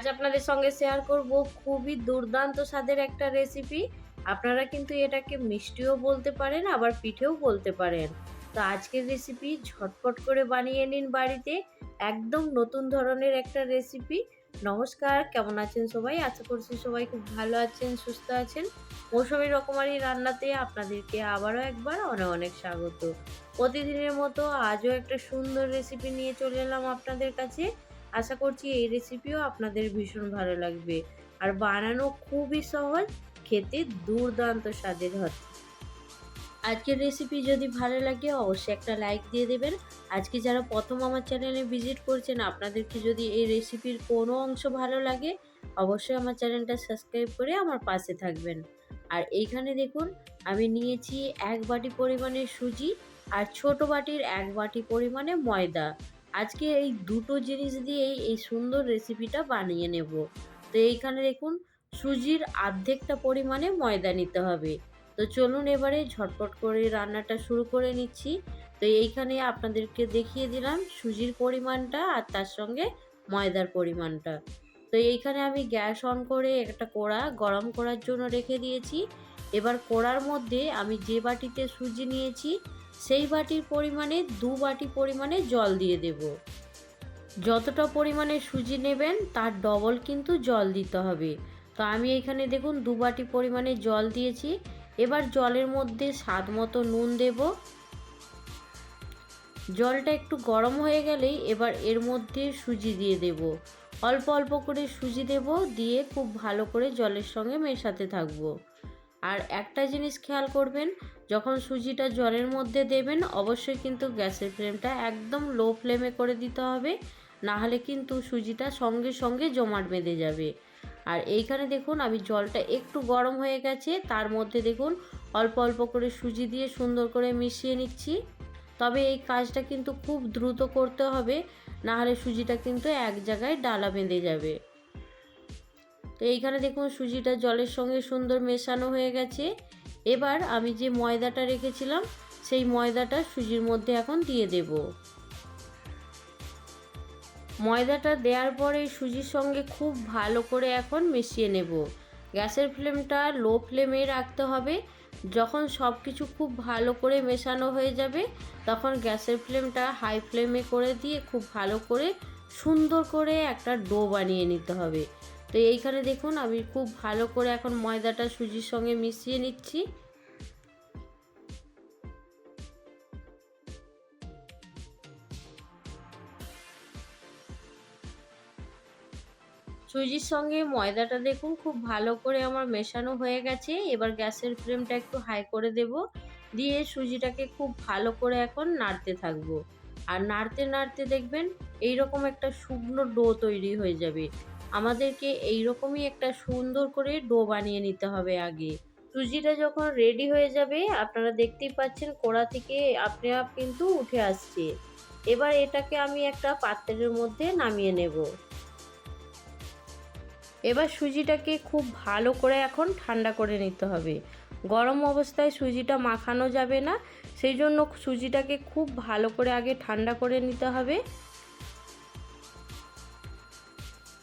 আজ আপনাদের সঙ্গে শেয়ার করব খুবই দুর্দান্ত স্বাদের একটা রেসিপি আপনারা কিন্তু এটাকে মিষ্টিও বলতে পারেন, আবার পিঠেও বলতে পারেন। তো আজকের রেসিপি ঝটপট করে বানিয়ে নিন বাড়িতে। একদম নতুন ধরনের একটা রেসিপি নমস্কার, কেমন আছেন সবাই? আশা করছি সবাই খুব ভালো আছেন, সুস্থ আছেন। মৌসুমি রকমারি রান্নাতে আপনাদেরকে আবারও একবার অনেক অনেক স্বাগত। প্রতিদিনের মতো আজও একটা সুন্দর রেসিপি নিয়ে চলে এলাম আপনাদের কাছে। আশা করছি এই রেসিপিও আপনাদের ভীষণ ভালো লাগবে। আর বানানো খুবই সহজ, খেতে দুর্দান্ত স্বাদের হচ্ছে আজকের রেসিপি যদি ভালো লাগে, অবশ্যই একটা লাইক দিয়ে দেবেন। আজকে যারা প্রথম আমার চ্যানেলে ভিজিট করছেন, আপনাদেরকে যদি এই রেসিপির কোনো অংশ ভালো লাগে, অবশ্যই আমার চ্যানেলটা সাবস্ক্রাইব করে আমার পাশে থাকবেন। আর এইখানে দেখুন, আমি নিয়েছি এক বাটি পরিমাণে সুজি আর ছোট বাটির এক বাটি পরিমাণে ময়দা। আজকে এই দুটো জিনিস দিয়েই এই সুন্দর রেসিপিটা বানিয়ে নেব। তো এইখানে দেখুন, সুজির আর্ধেকটা পরিমাণে ময়দা নিতে হবে। তো চলুন এবারে ঝটপট করে রান্নাটা শুরু করে নিচ্ছি। তো এইখানে আপনাদেরকে দেখিয়ে দিলাম সুজির পরিমাণটা আর তার সঙ্গে ময়দার পরিমাণটা। তো এইখানে আমি গ্যাস অন করে একটা কড়া গরম করার জন্য রেখে দিয়েছি। এবার কড়ার মধ্যে আমি যে বাটিতে সুজি নিয়েছি সেই বাটির পরিমাণে দু বাটি পরিমাণে জল দিয়ে দেব। যতটা পরিমাণে সুজি নেবেন, তার ডবল কিন্তু জল দিতে হবে। তো আমি এখানে দেখুন দু বাটি পরিমাণে জল দিয়েছি। এবার জলের মধ্যে স্বাদ মতো নুন দেব। জলটা একটু গরম হয়ে গেলেই এবার এর মধ্যে সুজি দিয়ে দেব। অল্প অল্প করে সুজি দেব, দিয়ে খুব ভালো করে জলের সঙ্গে মেশাতে থাকব। আর একটা জিনিস খেয়াল করবেন, যখন সুজিটা জলের মধ্যে দেবেন, অবশ্যই কিন্তু গ্যাসের ফ্লেমটা একদম লো ফ্লেমে করে দিতে হবে না হলে কিন্তু সুজিটা সঙ্গে সঙ্গে জমাট বেঁধে যাবে। আর এইখানে দেখুন, আমি জলটা একটু গরম হয়ে গেছে, তার মধ্যে দেখুন, অল্প অল্প করে সুজি দিয়ে সুন্দর করে মিশিয়ে নিচ্ছি। তবে এই কাজটা কিন্তু খুব দ্রুত করতে হবে না হলে সুজিটা কিন্তু এক জায়গায় ডালা বেঁধে যাবে। তো এইখানে দেখুন সুজিটা জলের সঙ্গে সুন্দর মেশানো হয়ে গেছে। এবার আমি যে ময়দাটা রেখেছিলাম, সেই ময়দাটা সুজির মধ্যে এখন দিয়ে দেব। ময়দাটা দেওয়ার পরে সুজির সঙ্গে খুব ভালো করে এখন মিশিয়ে নেব। গ্যাসের ফ্লেমটা লো ফ্লেমে রাখতে হবে। যখন সব কিছু খুব ভালো করে মেশানো হয়ে যাবে, তখন গ্যাসের ফ্লেমটা হাই ফ্লেমে করে দিয়ে খুব ভালো করে সুন্দর করে একটা ডো বানিয়ে নিতে হবে। তো এইখানে দেখুন, আমি খুব ভালো করে এখন ময়দাটা সুজির সঙ্গে মিশিয়ে নিচ্ছি। সুজির সঙ্গে ময়দাটা দেখুন, খুব ভালো করে আমার মেশানো হয়ে গেছে। এবার গ্যাসের ফ্লেমটা একটু হাই করে দেব, দিয়ে সুজিটাকে খুব ভালো করে এখন নাড়তে থাকব। আর নাড়তে নাড়তে দেখবেন এই রকম একটা শুকনো ডো তৈরি হয়ে যাবে। আমাদেরকে এই রকমই একটা সুন্দর করে ডো বানিয়ে নিতে হবে আগে। সুজিটা যখন রেডি হয়ে যাবে, আপনারা দেখতেই পাচ্ছেন কোড়া থেকে আপনি আপ কিন্তু উঠে আসছে। এবার এটাকে আমি একটা পাত্রের মধ্যে নামিয়ে নেব। এবার সুজিটাকে খুব ভালো করে এখন ঠান্ডা করে নিতে হবে। গরম অবস্থায় সুজিটা মাখানো যাবে না, সেই জন্য সুজিটাকে খুব ভালো করে আগে ঠান্ডা করে নিতে হবে।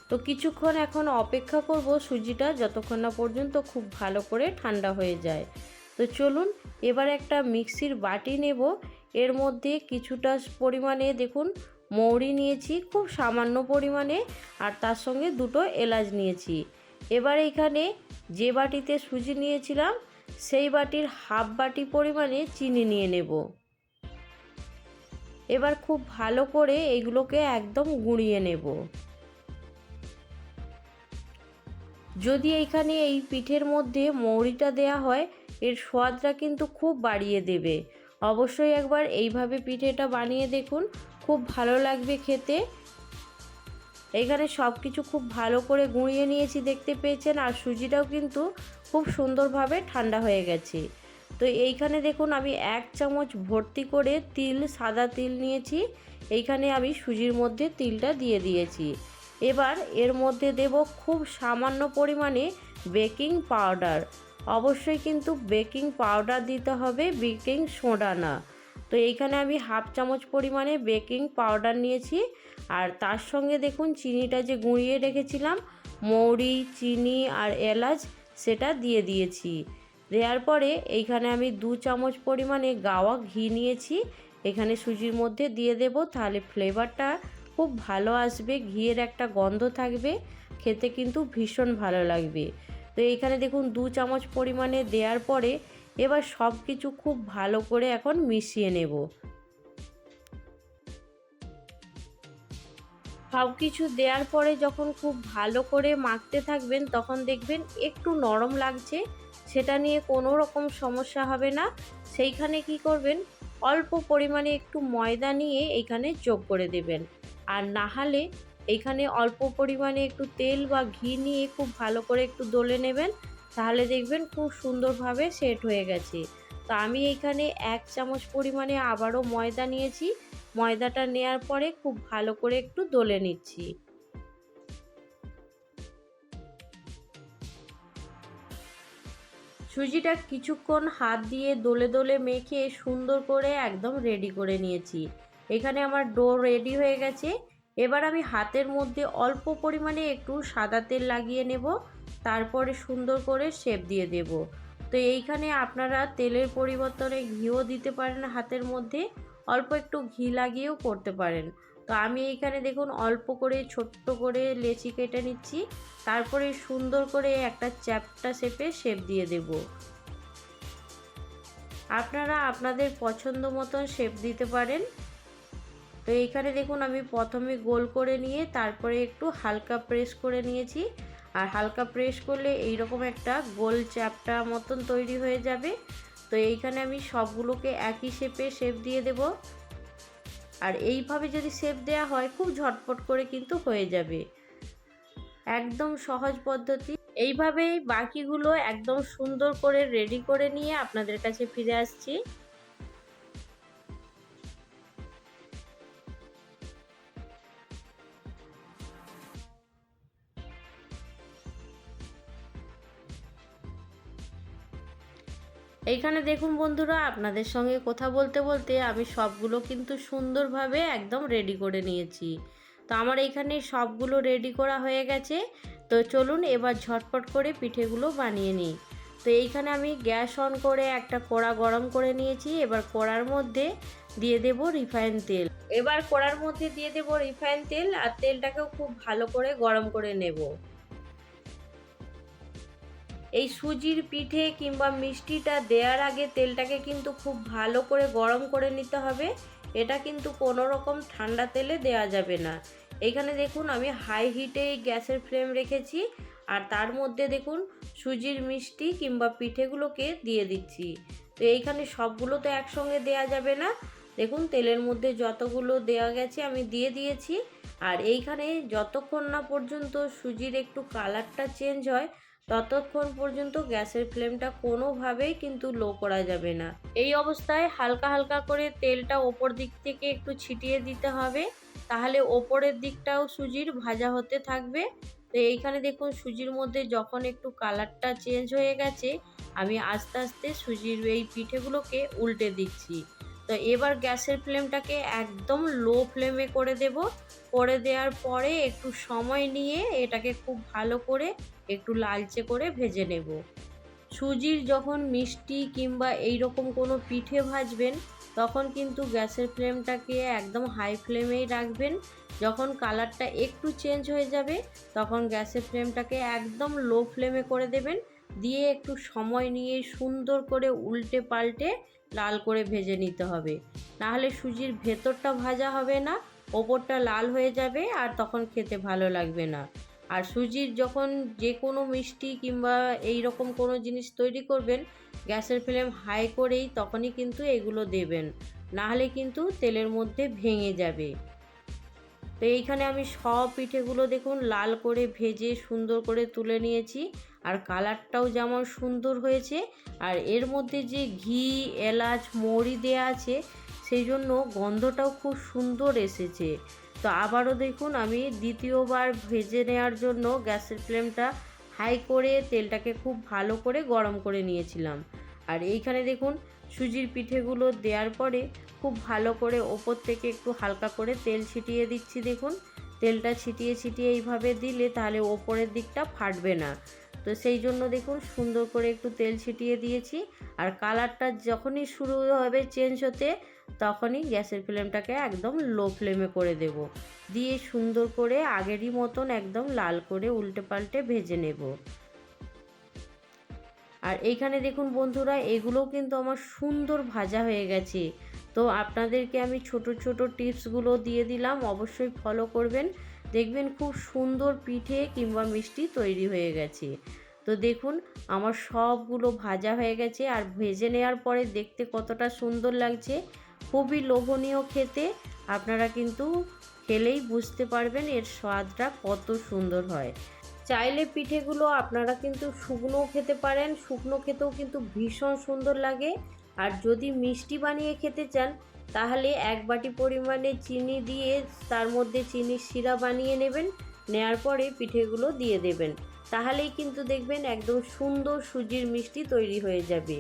তো কিছুক্ষণ এখন অপেক্ষা করব সুজিটা যতক্ষণ না পর্যন্ত খুব ভালো করে ঠান্ডা হয়ে যায়। তো চলুন, এবার একটা মিক্সির বাটি নেব। এর মধ্যে কিছুটা পরিমাণে দেখুন, মৌরি নিয়েছি, খুব সামান্য পরিমাণে, আর তার সঙ্গে দুটো এলাচ নিয়েছি। এবার এখানে যে বাটিতে সুজি নিয়েছিলাম, সেই বাটির হাফ বাটি পরিমাণে চিনি নিয়ে নেব। এবার খুব ভালো করে এগুলোকে একদম গুঁড়িয়ে নেব। যদি এইখানে এই পিঠের মধ্যে মৌরিটা দেয়া হয়, এর স্বাদটা কিন্তু খুব বাড়িয়ে দেবে। অবশ্যই একবার এইভাবে পিঠেটা বানিয়ে দেখুন, খুব ভালো লাগবে খেতে। এখানে সব কিছু খুব ভালো করে গুঁড়িয়ে নিয়েছি, দেখতে পেয়েছেন, আর সুজিটাও কিন্তু খুব সুন্দরভাবে ঠান্ডা হয়ে গেছে। তো এইখানে দেখুন, আমি এক চামচ ভর্তি করে তিল, সাদা তিল নিয়েছি। এইখানে আমি সুজির মধ্যে তিলটা দিয়ে দিয়েছি। এবার এর মধ্যে দেব খুব সামান্য পরিমাণে বেকিং পাউডার। অবশ্যই কিন্তু বেকিং পাউডার দিতে হবে, বেকিং সোডা না। তো এইখানে আমি হাফ চামচ পরিমাণে বেকিং পাউডার নিয়েছি। আর তার সঙ্গে দেখুন চিনিটা যে গুঁড়িয়ে রেখেছিলাম, মৌরি, চিনি আর এলাচ সেটা দিয়ে দিয়েছি। দেওয়ার পরে এইখানে আমি দু চামচ পরিমাণে গাওয়া ঘি নিয়েছি। এখানে সুজির মধ্যে দিয়ে দেব, তাহলে ফ্লেভারটা খুব ভালো আসবে, ঘিয়ের একটা গন্ধ থাকবে, খেতে কিন্তু ভীষণ ভালো লাগবে। তো এইখানে দেখুন দু চামচ পরিমাণে দেওয়ার পরে এবার সব কিছু খুব ভালো করে এখন মিশিয়ে নেব। সব কিছু দেওয়ার পরে যখন খুব ভালো করে মাখতে থাকবেন, তখন দেখবেন একটু নরম লাগছে, সেটা নিয়ে কোনো রকম সমস্যা হবে না। সেইখানে কি করবেন, অল্প পরিমাণে একটু ময়দা নিয়ে এইখানে যোগ করে দেবেন। আর না হলে এইখানে অল্প পরিমাণে একটু তেল বা ঘি নিয়ে খুব ভালো করে একটু দলে নেবেন, তাহলে দেখবেন খুব সুন্দরভাবে সেট হয়ে গেছে। তো আমি এইখানে এক চামচ পরিমাণে আবারও ময়দা নিয়েছি। ময়দাটা নেয়ার পরে খুব ভালো করে একটু দলে নিচ্ছি। সুজিটা কিছুক্ষণ হাত দিয়ে দোলে দোলে মেখে সুন্দর করে একদম রেডি করে নিয়েছি। এখানে আমার ডো রেডি হয়ে গেছে। এবার আমি হাতের মধ্যে অল্প পরিমাণে একটু সাদা তেল লাগিয়ে নেব, তারপরে সুন্দর করে শেপ দিয়ে দেব। তো এইখানে আপনারা তেলের পরিবর্তনে ঘিও দিতে পারেন হাতের মধ্যে, অল্প একটু ঘি লাগিয়েও করতে পারেন। তো আমি এইখানে দেখুন অল্প করে ছোট্ট করে লেচি কেটে নিচ্ছি, তারপরে সুন্দর করে একটা চ্যাপটা শেপে শেপ দিয়ে দেব। আপনারা আপনাদের পছন্দ মতন শেপ দিতে পারেন। তো এইখানে দেখুন আমি প্রথমে গোল করে নিয়ে তারপরে একটু হালকা প্রেস করে নিয়েছি। আর হালকা প্রেস করলে এইরকম একটা গোল চ্যাপটা মতন তৈরি হয়ে যাবে। তো এইখানে আমি সবগুলোকে একই শেপে শেপ দিয়ে দেব। আর এইভাবে যদি শেপ দেওয়া হয়, খুব ঝটপট করে কিন্তু হয়ে যাবে। একদম সহজ পদ্ধতি। এইভাবেই বাকিগুলো একদম সুন্দর করে রেডি করে নিয়ে আপনাদের কাছে ফিরে আসছি। এইখানে দেখুন বন্ধুরা, আপনাদের সঙ্গে কথা বলতে বলতে আমি সবগুলো কিন্তু সুন্দরভাবে একদম রেডি করে নিয়েছি। তো আমার এইখানে সবগুলো রেডি করা হয়ে গেছে। তো চলুন এবার ঝটপট করে পিঠেগুলো বানিয়ে নিই। তো এইখানে আমি গ্যাস অন করে একটা কড়া গরম করে নিয়েছি। এবার কড়ার মধ্যে দিয়ে দেব রিফাইন তেল। এবার কড়ার মধ্যে দিয়ে দেব রিফাইন তেল আর তেলটাকেও খুব ভালো করে গরম করে নেব। এই সুজির পিঠে কিংবা মিষ্টিটা দেওয়ার আগে তেলটাকে কিন্তু খুব ভালো করে গরম করে নিতে হবে। এটা কিন্তু কোনো রকম ঠান্ডা তেলে দেওয়া যাবে না। এখানে দেখুন, আমি হাই হিটে গ্যাসের ফ্লেম রেখেছি আর তার মধ্যে দেখুন, সুজির মিষ্টি কিংবা পিঠেগুলোকে দিয়ে দিচ্ছি। তো এইখানে সবগুলো তো একসঙ্গে দেয়া যাবে না। দেখুন, তেলের মধ্যে যতগুলো দেওয়া গেছে আমি দিয়ে দিয়েছি। আর এইখানে যতক্ষণ না পর্যন্ত সুজির একটু কালারটা চেঞ্জ হয় ততক্ষণ পর্যন্ত গ্যাসের ফ্লেমটা কোনোভাবেই কিন্তু লো করা যাবে না। এই অবস্থায় হালকা হালকা করে তেলটা ওপর দিক থেকে একটু ছিটিয়ে দিতে হবে। তাহলে ওপরের দিকটাও সুজির ভাজা হতে থাকবে। তো এইখানে দেখুন, সুজির মধ্যে যখন একটু কালারটা চেঞ্জ হয়ে গেছে, আমি আস্তে আস্তে সুজির এই পিঠেগুলোকে উল্টে দিচ্ছি। তো এবার গ্যাসের ফ্লেমটাকে একদম লো ফ্লেমে করে দেব। করে দেওয়ার পরে একটু সময় নিয়ে এটাকে খুব ভালো করে একটু লালচে করে ভেজে নেব। সুজির যখন মিষ্টি কিংবা এই রকম কোনো পিঠে ভাজবেন, তখন কিন্তু গ্যাসের ফ্লেমটাকে একদম হাই ফ্লেমেই রাখবেন। যখন কালারটা একটু চেঞ্জ হয়ে যাবে, তখন গ্যাসের ফ্লেমটাকে একদম লো ফ্লেমে করে দেবেন। দিয়ে একটু সময় নিয়ে সুন্দর করে উল্টে পাল্টে লাল করে ভেজে নিতে হবে। নাহলে সুজির ভেতরটা ভাজা হবে না, ওপরটা লাল হয়ে যাবে আর তখন খেতে ভালো লাগবে না। আর সুজির যখন যে কোনো মিষ্টি কিংবা এই রকম কোনো জিনিস তৈরি করবেন, গ্যাসের ফ্লেম হাই করেই তখনই কিন্তু এগুলো দেবেন। নাহলে কিন্তু তেলের মধ্যে ভেঙে যাবে। তো এইখানে আমি সব পিঠেগুলো দেখুন লাল করে ভেজে সুন্দর করে তুলে নিয়েছি। আর কালারটাও যেমন সুন্দর হয়েছে, আর এর মধ্যে যে ঘি, এলাচ, মৌরি দেয়া আছে, সেই জন্য গন্ধটাও খুব সুন্দর এসেছে। তো আবারও দেখুন আমি দ্বিতীয়বার ভেজে নেওয়ার জন্য গ্যাসের ফ্লেমটা হাই করে তেলটাকে খুব ভালো করে গরম করে নিয়েছিলাম। আর এইখানে দেখুন সুজির পিঠেগুলো দেওয়ার পরে খুব ভালো করে ওপর থেকে একটু হালকা করে তেল ছিটিয়ে দিচ্ছি দেখুন। তেলটা ছিটিয়ে ছিটিয়ে এইভাবে দিলে তাহলে ওপরের দিকটা ফাটবে না। তো সেই জন্য দেখুন সুন্দর করে একটু তেল ছিটিয়ে দিয়েছি। আর কালারটা যখনই শুরু হবে চেঞ্জ হতে, তখনই গ্যাসের ফ্লেমটাকে একদম লো ফ্লেমে করে দেব। দিয়ে সুন্দর করে আগেরই মতন একদম লাল করে উল্টে পাল্টে ভেজে নেব। আর এইখানে দেখুন বন্ধুরা, এগুলোও কিন্তু আমার সুন্দর ভাজা হয়ে গেছে। তো আপনাদেরকে আমি ছোট ছোট টিপসগুলো দিয়ে দিলাম, অবশ্যই ফলো করবেন। দেখবেন খুব সুন্দর পিঠে কিংবা মিষ্টি তৈরি হয়ে গেছে। তো দেখুন, আমার সবগুলো ভাজা হয়ে গেছে আর ভেজে নেওয়ার পরে দেখতে কতটা সুন্দর লাগছে। খুবই লোভনীয় খেতে, আপনারা কিন্তু খেলেই বুঝতে পারবেন এর স্বাদটা কত সুন্দর হয়। চাইলে পিঠেগুলো আপনারা কিন্তু শুকনো খেতে পারেন, শুকনো খেতেও কিন্তু ভীষণ সুন্দর লাগে। আর যদি মিষ্টি বানিয়ে খেতে চান, তাহলে এক বাটি পরিমাণে চিনি দিয়ে তার মধ্যে চিনির শিরা বানিয়ে নেবেন, নেয়ার পরে পিঠেগুলো দিয়ে দেবেন। তাহলেই কিন্তু দেখবেন একদম সুন্দর সুজির মিষ্টি তৈরি হয়ে যাবে।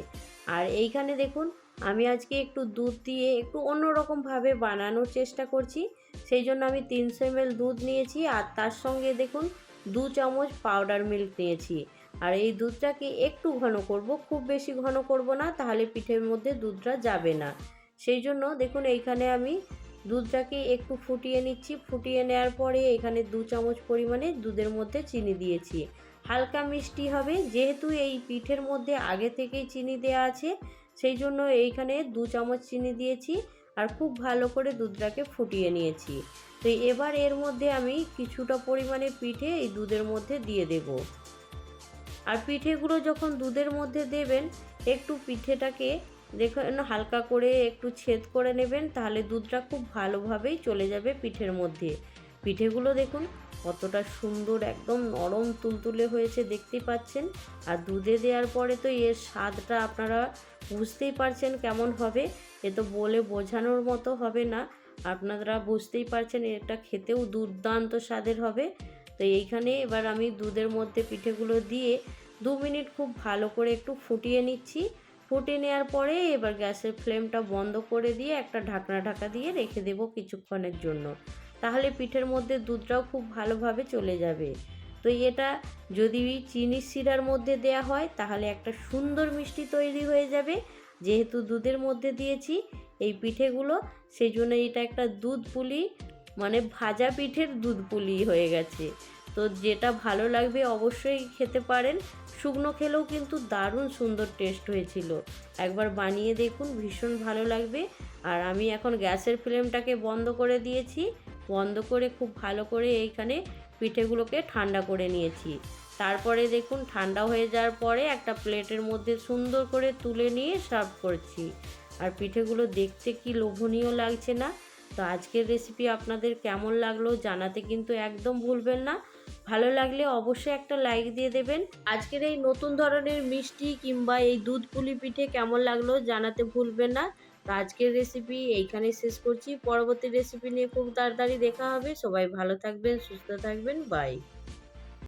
আর এইখানে দেখুন, আমি আজকে একটু দুধ দিয়ে একটু অন্যরকমভাবে বানানোর চেষ্টা করছি। সেই জন্য আমি তিনশো এমএল দুধ নিয়েছি, আর তার সঙ্গে দেখুন দু চামচ পাউডার মিল্ক নিয়েছি। আর এই দুধটাকে একটু ঘন করব, খুব বেশি ঘন করব না, তাহলে পিঠের মধ্যে দুধটা যাবে না। সেই জন্য দেখুন, এইখানে আমি দুধটাকে একটু ফুটিয়ে নিচ্ছি। ফুটিয়ে নেওয়ার পরে এখানে দু চামচ পরিমাণে দুধের মধ্যে চিনি দিয়েছি। হালকা মিষ্টি হবে, যেহেতু এই পিঠের মধ্যে আগে থেকেই চিনি দেওয়া আছে, সেই জন্য এইখানে দু চামচ চিনি দিয়েছি। আর খুব ভালো করে দুধটাকে ফুটিয়ে নিয়েছি। তো এবার এর মধ্যে আমি কিছুটা পরিমাণে পিঠে এই দুধের মধ্যে দিয়ে দেব। আর পিঠেগুলো যখন দুধের মধ্যে দেবেন, একটু পিঠেটাকে দেখুন হালকা করে একটু ছেদ করে নেবেন, তাহলে দুধটা খুব ভালোভাবেই চলে যাবে পিঠের মধ্যে। পিঠেগুলো দেখুন কতটা সুন্দর, একদম নরম তুলতুলে হয়েছে দেখতেই পাচ্ছেন। আর দুধে দেওয়ার পরে তো এর স্বাদটা আপনারা বুঝতেই পারছেন কেমন হবে। এ তো বলে বোঝানোর মতো হবে না। আপনারা বুঝতেই পারছেন এটা খেতেও দুর্দান্ত স্বাদের হবে। তো এইখানে এবার আমি দুধের মধ্যে পিঠেগুলো দিয়ে দু মিনিট খুব ভালো করে একটু ফুটিয়ে নিচ্ছি। ফুটিয়ে নেওয়ার পরে এবার গ্যাসের ফ্লেমটা বন্ধ করে দিয়ে একটা ঢাকনা ঢাকা দিয়ে রেখে দেবো কিছুক্ষণের জন্য। তাহলে পিঠের মধ্যে দুধটাও খুব ভালোভাবে চলে যাবে। তো এটা যদি চিনির শিরার মধ্যে দেয়া হয়, তাহলে একটা সুন্দর মিষ্টি তৈরি হয়ে যাবে। যেহেতু দুধের মধ্যে দিয়েছি, এই পিঠেগুলো সেই জন্য এটা একটা দুধ পুলি মানে ভাজা পিঠের দুধ পুলি হয়ে গেছে। তো যেটা ভালো লাগবে অবশ্যই খেতে পারেন। শুকনো খেলেও কিন্তু দারুণ সুন্দর টেস্ট হয়েছিল। একবার বানিয়ে দেখুন, ভীষণ ভালো লাগবে। আর আমি এখন গ্যাসের ফ্লেমটাকে বন্ধ করে দিয়েছি। বন্ধ করে খুব ভালো করে এইখানে পিঠেগুলোকে ঠান্ডা করে নিয়েছি। তারপরে দেখুন, ঠান্ডা হয়ে যাওয়ার পরে একটা প্লেটের মধ্যে সুন্দর করে তুলে নিয়ে সার্ভ করছি। আর পিঠেগুলো দেখতে কি লোভনীয় লাগছে না? তো আজকের রেসিপি আপনাদের কেমন লাগল জানাতে কিন্তু একদম ভুলবেন না। ভালো লাগলে অবশ্যই একটা লাইক দিয়ে দেবেন। আজকের এই নতুন ধরনের মিষ্টি কিংবা এই দুধ পুলি পিঠে কেমন লাগল জানাতে ভুলবেন না। তো আজকের রেসিপি এইখানেই শেষ করছি। পরবর্তী রেসিপি নিয়ে খুব তাড়াতাড়ি দেখা হবে। সবাই ভালো থাকবেন, সুস্থ থাকবেন। বাই